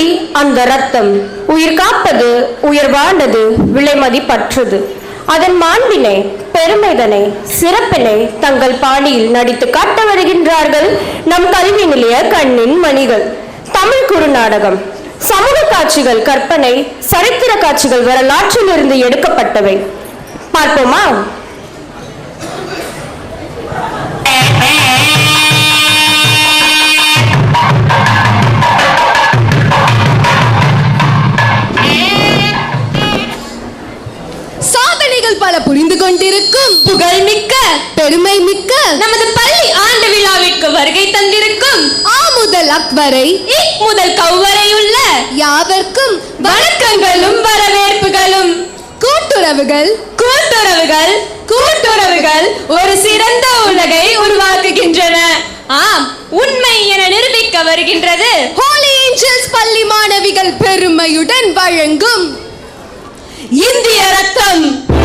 துளி அந்த ரத்தம் உயிர் காப்பது உயிர் வாழ்ந்தது விலைமதிப்பற்றது அதன் மாண்பினை பெருமைதனை சிறப்பினை தங்கள் பாணியில் நடித்து காட்ட வருகின்றார்கள் நம் கல்வி நிலைய கண்ணின் மணிகள். தமிழ் குறுநாடகம். சமூக காட்சிகள் கற்பனை சரித்திர காட்சிகள் வரலாற்றில் இருந்து எடுக்கப்பட்டவை. பார்ப்போமா? புரிந்து கொண்டிருக்கும். புகழ் மிக்க பெருமை மிக்க நமது பள்ளி ஆண்டு விழாவிற்கு வருகை தந்திருக்கும். ஆ முதல் அக்வரை. முதல் கௌவரை உள்ள யாவர்க்கும் வணக்கங்களும் வரவேற்புகளும். கூட்டுறவுகள். கூட்டுறவுகள் கூட்டுறவுகள் ஒரு சிறந்த உலகை உருவாக்குகின்றன. ஆம் உண்மை என நிரூபிக்க வருகின்றது. ஹோலி ஏஞ்சல்ஸ் பள்ளி மாணவிகள் பெருமையுடன் வழங்கும். இந்திய ரத்தம்.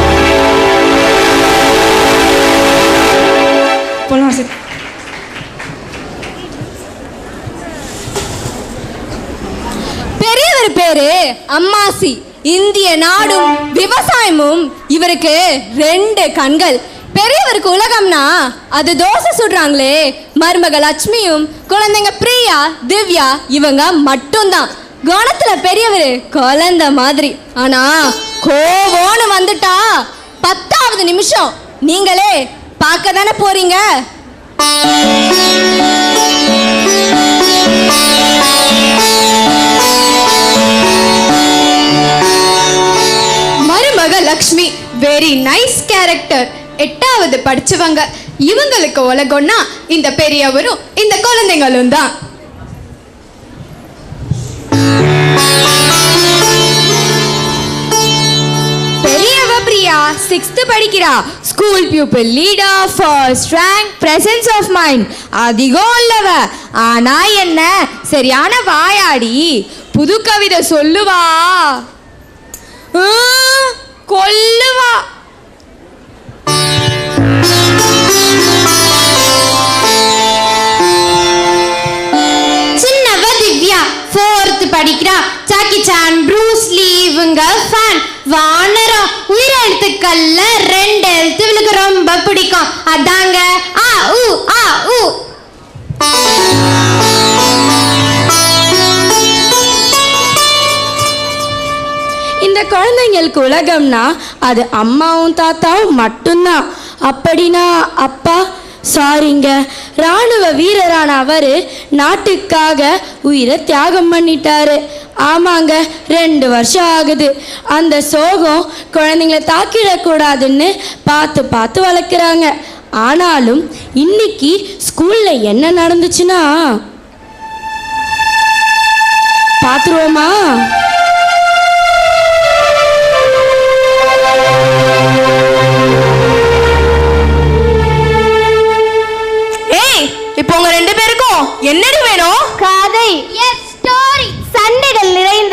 பெரியவர் பேரு அம்மாசி. இந்திய நாடும் விவசாயமும் இவருக்கு ரெண்டு கண்கள். பெரியவருக்கு உலகம்னா அது தோசை சுடுறாங்களே. மருமக லட்சுமியும் குழந்தைங்க பிரியா திவ்யா இவங்க மட்டும்தான். குணத்துல பெரியவர் குழந்த மாதிரி. ஆனா கோவோன்னு வந்துட்டா பத்தாவது நிமிஷம். நீங்களே பார்க்க தானே போறீங்க? மருமக லக்ஷ்மி வெரி நைஸ் கேரக்டர் எட்டாவது படிச்சவங்க. இவங்களுக்கு உலகம்னா இந்த பெரியவரும் இந்த குழந்தைங்களும் தான். சிக்ஸ்த்து படிக்கிறா. School pupil leader first rank presence of mind அதிகம் இல்லவ ஆனா என்ன? சரியான வாயாடி. புது கவிதை சொல்லுவா. கொல்லுவா. சின்னவ திவ்யா ஃபோர்த் படிக்கிறா. சாக்கி சான் ப்ரூஸ் லீ இவங்க ஃபேன் வான் உயிரெழுத்துக்கள்ல ரெண்டு எழுத்து இவளுக்கு ரொம்ப பிடிக்கும். அதாங்க ஆ உ ஆ உ இந்த குழந்தைங்களுக்கு உலகம்னா அது அம்மாவும் தாத்தாவும் மட்டும்தான். அப்படின்னா அப்பா சாரிங்க ராணுவ வீரரான அவரு நாட்டுக்காக உயிரை தியாகம் பண்ணிட்டாரு. ஆமாங்க ரெண்டு வருஷம் ஆகுது. அந்த சோகம் குழந்தைங்கள தாக்கிடக்கூடாதுன்னு பார்த்து பார்த்து வளர்க்குறாங்க. ஆனாலும் இன்னைக்கு ஸ்கூல்ல என்ன நடந்துச்சுன்னா பார்த்துருவோமா? ஏய் இப்போ உங்க ரெண்டு பேருக்கும் என்னடி வேணும்? கதை.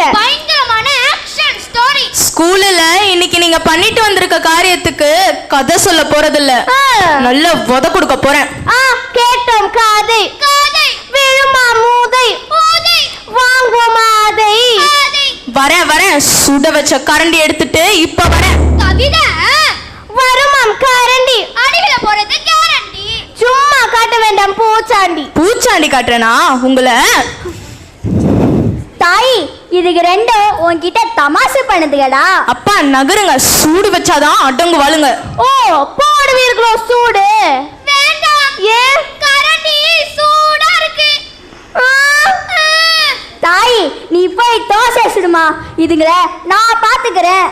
சண்டைகள் நிறைந்த பயங்கரமான ஆக்ஷன் ஸ்டோரி ஸ்கூல்ல இன்னைக்கு நீங்க பண்ணிட்டு வந்திருக்க காரியத்துக்கு கதை சொல்ல போறதில்ல. நல்ல உத கொடுக்க போறேன். கேட்டோம். காதை. காதை. விழுமா மூதை. மூதை. வாங்குமாதை வரேன் வரேன். சுட வச்ச கரண்டி எடுத்துட்டு இப்ப வரேன். கவிதை வருமாம் கரண்டி. அடிவில போறது கேரண்டி. சும்மா காட்ட வேண்டாம் பூச்சாண்டி. பூச்சாண்டி காட்டுறேனா உங்களை? தாய் இதுக்கு ரெண்டும் உன்கிட்ட தமாசு பண்ணுதுகளா அப்பா நகருங்க. சூடு வச்சாதான் அடங்கு வாழுங்க. ஓ போடுவீர்களோ சூடு? வேண்டாம். ஏன் கரண்டி சூடா இருக்கு. தாய் நீ போய் தோசை சுடுமா. இதுங்கள நான் பாத்துக்கிறேன்.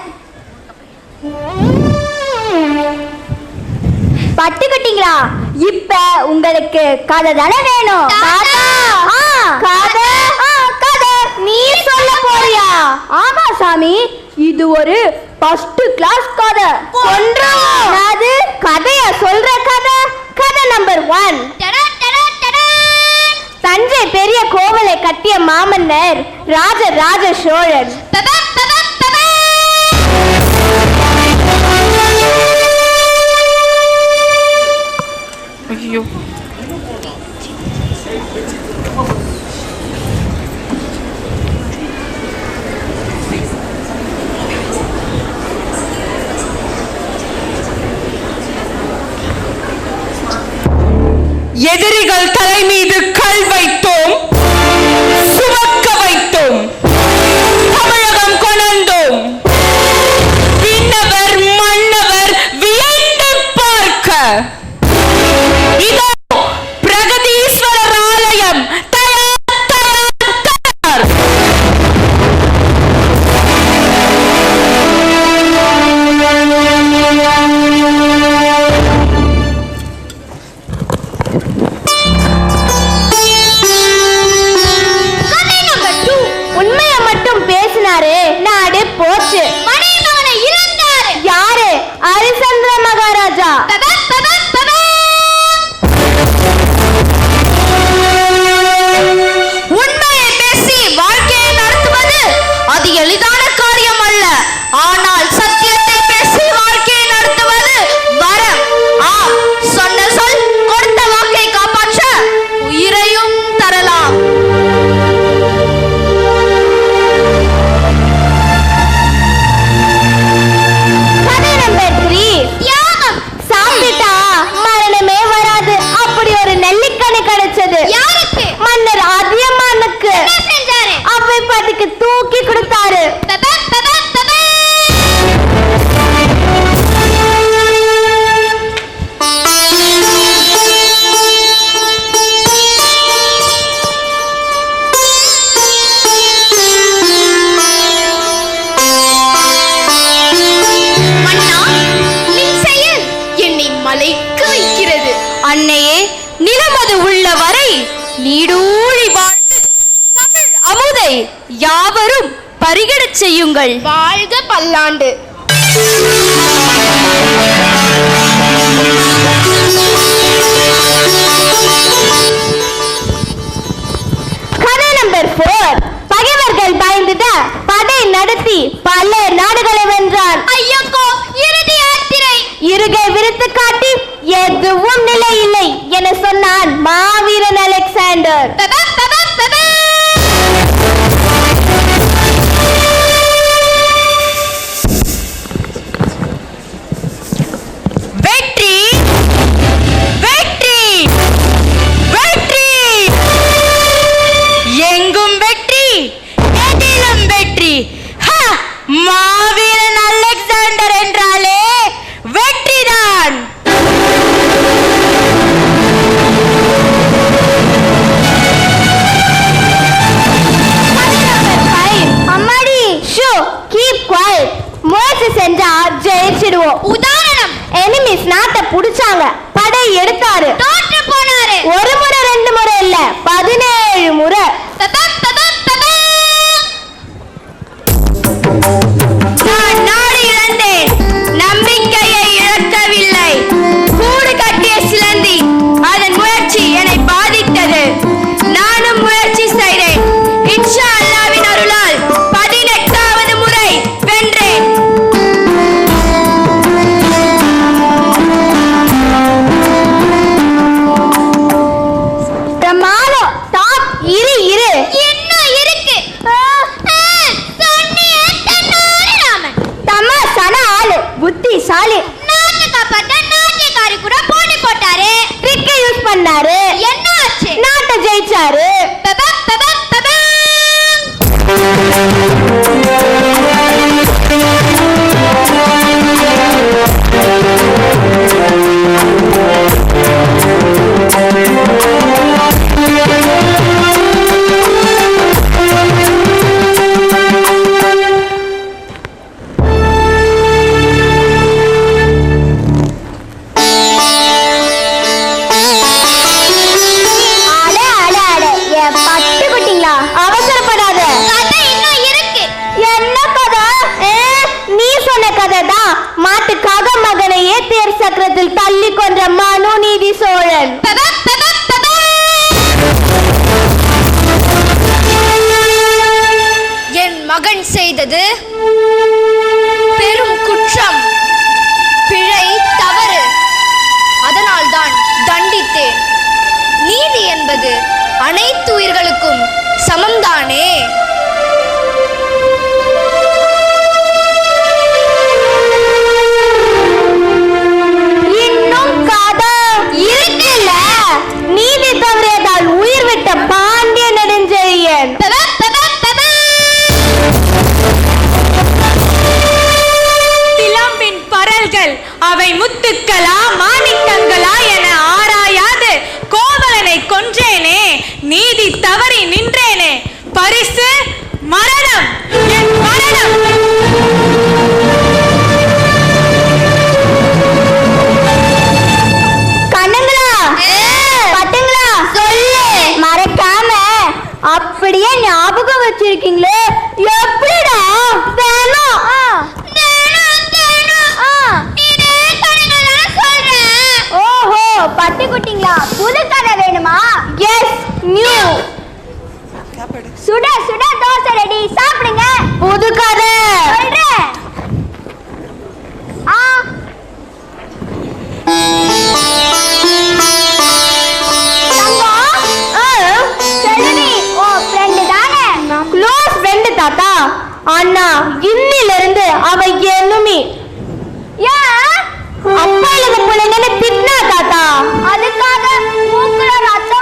பட்டுக்கிட்டீங்களா? இப்ப உங்களுக்கு கதை தானே வேணும். கதை. ஆமா சாமி இது ஒரு ஃபர்ஸ்ட் கிளாஸ் கதை. அது கதைய சொல்ற கதை? கதை நம்பர் ஒன் தஞ்சை பெரிய கோவிலை கட்டிய மாமன்னர் ராஜ ராஜ சோழன். ஐயோ. எதிரிகள் தலை மீது கல் வைத்தோம். நீடூழி வாழ்ந்து தமிழ் அமுதை யாவரும் பரிகடச் செய்யுங்கள். வாழ்க பல்லாண்டு. கதை நம்பர் போர் பகைவர்கள் பயந்துட படை நடத்தி பல நாடுகளை வென்றான். ஐயக்கோ இறுதி யாத்திரை. இருகை விரித்து காட்டி எதுவும் நிலை இல்லை என சொன்னான் மாவீரன் அலெக்சாண்டர். செய்தது பெரும் குற்றம். பிழை தவறு. அதனால்தான் தண்டித்தேன். நீதி என்பது அனைத்து உயிர்களுக்கும் சமம்தானே? நீதி தவறியதால் உயிர் விட்ட பாண்டிய நெடுஞ்செழியன். அவை முத்துக்களா மாணிக்கங்களா என ஆராயாது. கோவலனை கொன்றேனே நீதி தவறி நின்றேனே. பரிசு மரணம். நியூ சுட சுட தோசை ரெடி சாப்பிடுங்க. புது கதை. சொல்றேன். ஆ. தாத்தா. அண்ணா இன்னில இருந்து அவ என்னுமி. அப்பா இல்லாத பிள்ளைங்கன்னு திட்டினா தாத்தா? அதுக்காக மூக்குல ரத்தம்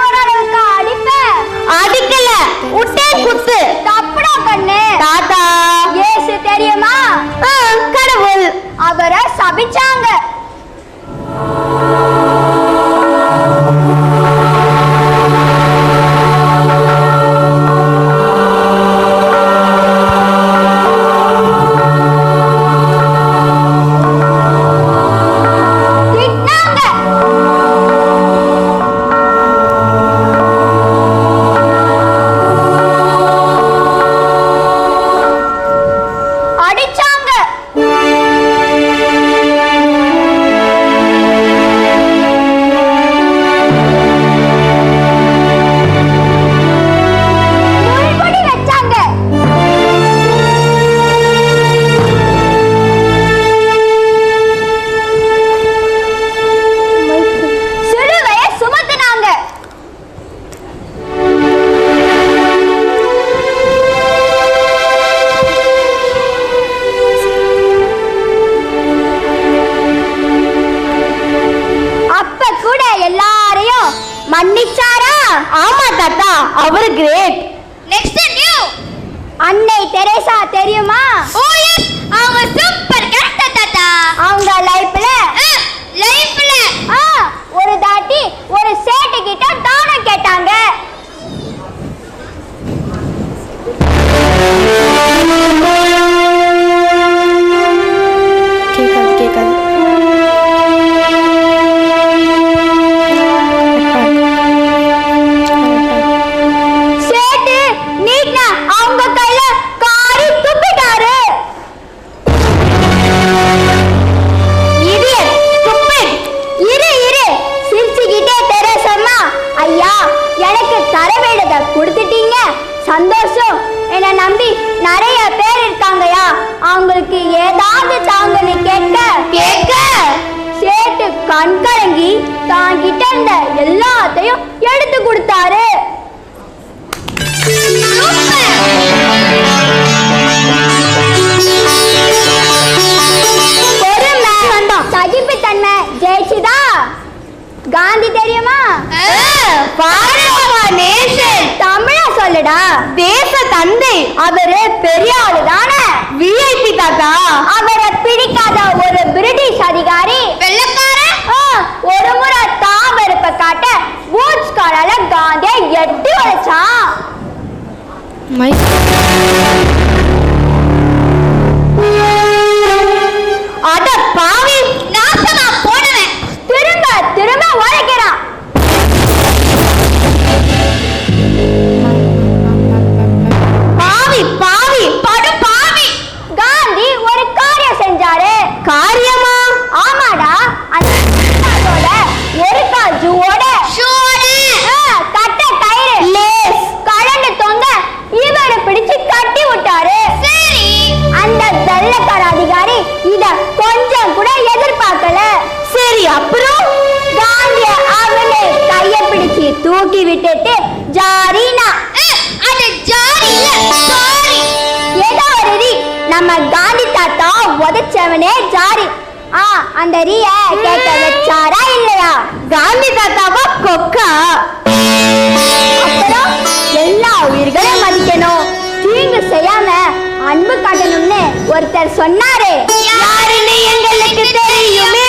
அடிக்கல. உட்டே குத்து. தப்புடா கண்ணு. தாத்தா. இயேசு தெரியுமா? கடவுள். அவரை சபிச்சாங்க. கிரேட் நெக்ஸ்ட் நியூ அன்னை தெரேசா தெரியுமா? ஓ எஸ் அவங்க சூப்பர் கேரக்டர் தாத்தா. அவங்க லைஃப்ல லைஃப்ல ஒரு தாட்டி ஒரு சேட்டு கிட்ட தானம் கேட்டாங்க. சந்தோஷம் என்னை நம்பி நிறைய பேர் இருக்காங்கயா அவங்களுக்கு ஏதாவது தாங்கன்னு கேட்க கேட்க. சேட்டு கண் கலங்கி தான் கிட்ட இருந்த எல்லாத்தையும் எடுத்து கொடுத்தாரு. காந்தி தெரியுமா? தமிழ சொல்லுடா. தேச தந்தை. அவரு பெரிய ஆளு தானே விஐபி தாத்தா. அவரை பிடிக்காத ஒரு பிரிட்டிஷ் அதிகாரி. ஒரு முறை தாவெருப்ப காட்ட பூட்ஸ் காலால காந்தியை எட்டி உழைச்சான் நம்ம காந்தி தாத்தா உதைச்சவனே ஜாரி. ஆ அந்த ரீய கேட்க வச்சாரா இல்லையா? காந்தி தாத்தாவா கொக்கா? அப்புறம் எல்லா உயிர்களையும் மதிக்கணும். தீங்கு செய்யாம அன்பு காட்டணும்னு ஒருத்தர் சொன்னாரு. யாருன்னு எங்களுக்கு தெரியுமே.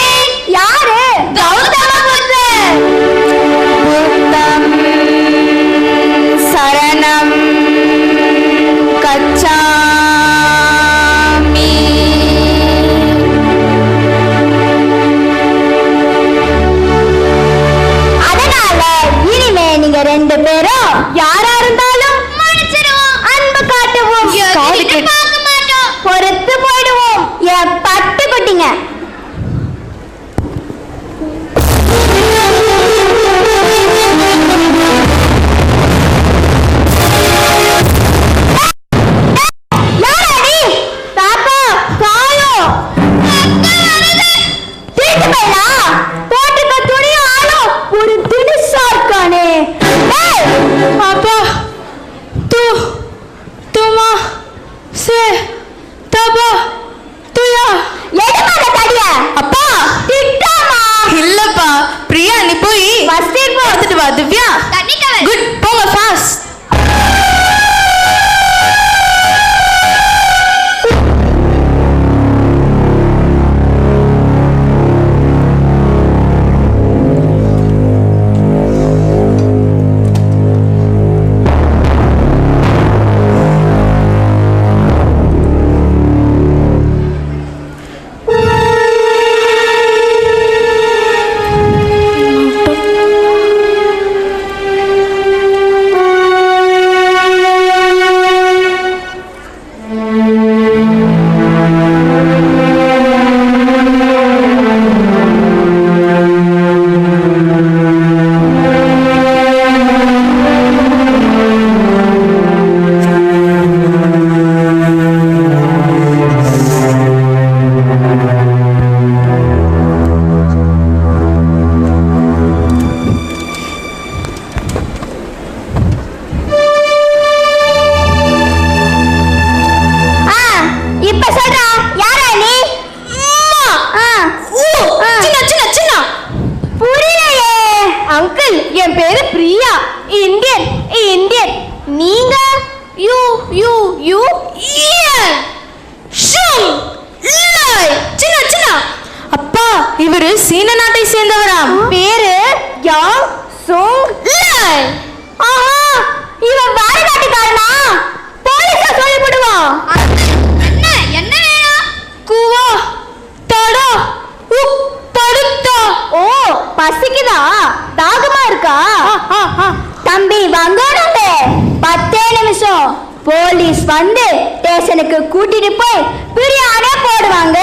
வந்து ஸ்டேஷனுக்கு கூட்டிட்டு போய் பிரியாணி போடுவாங்க.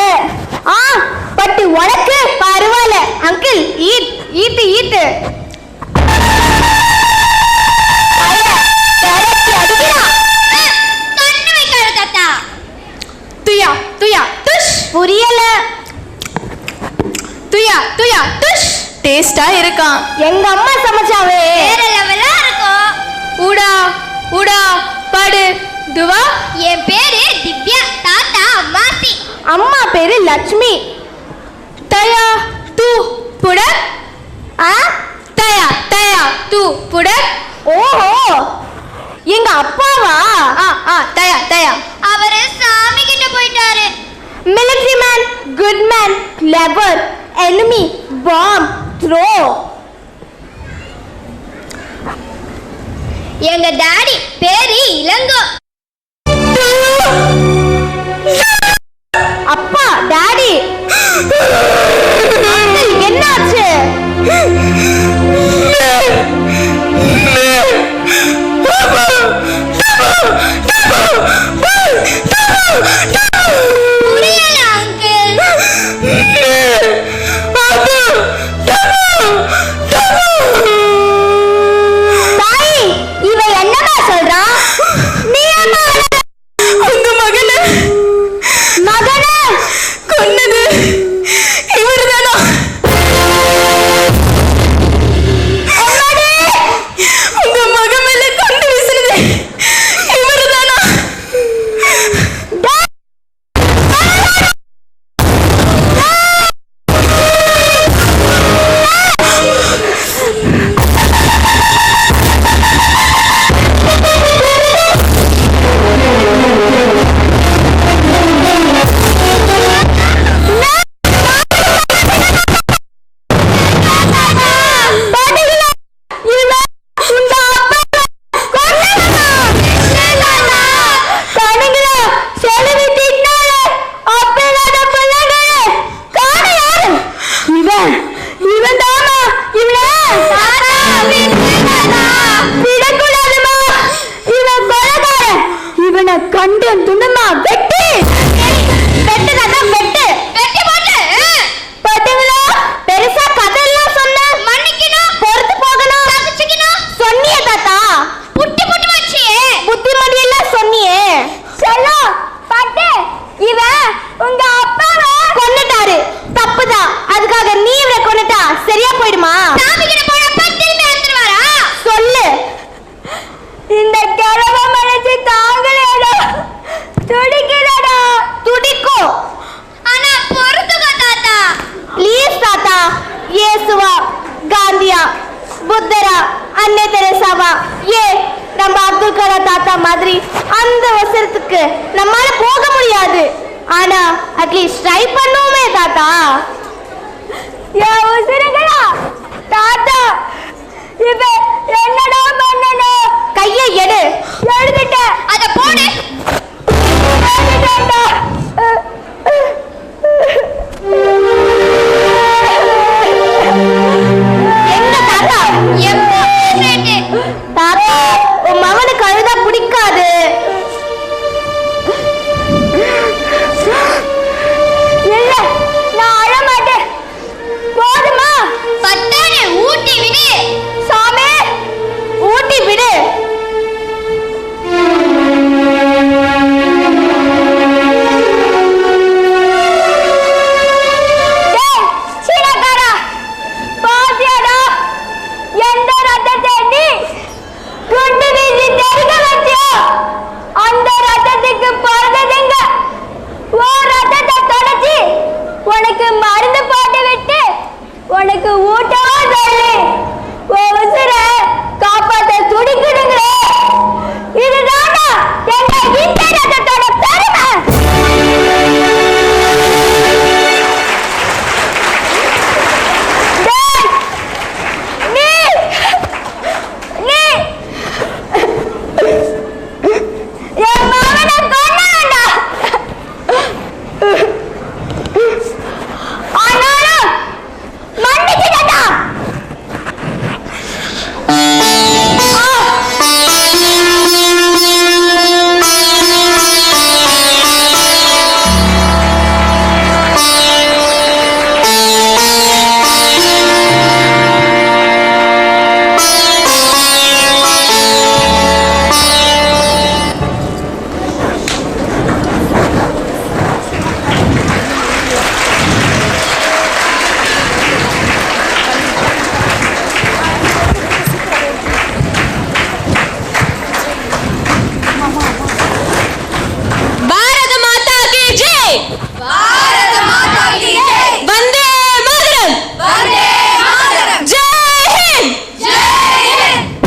ஆ பட்டு உனக்கு பரவாயில்ல. அங்கிள் ஈத் ஈத்து ஈத்து துயா துயா துஷ். புரியல. துயா துயா துஷ். டேஸ்டா இருக்கான். எங்க அம்மா சமைச்சாவே? வேற லெவலா இருக்கும். உடா உடா படு. துவா என் பேரு திவ்யா தாத்தா அம்மாசி அம்மா பேரு லட்சுமி. தயா தூ புட ஆ? தயா தயா தூ புட ஓஹோ. எங்க அப்பாவா? ஆ ஆ தயா தயா. அவரு சாமி கிட்ட போயிட்டாரு. Military man good man clever enemy bomb throw எங்க டாடி பேரு இளங்கோ. அப்பா டாடி. என்னாச்சு?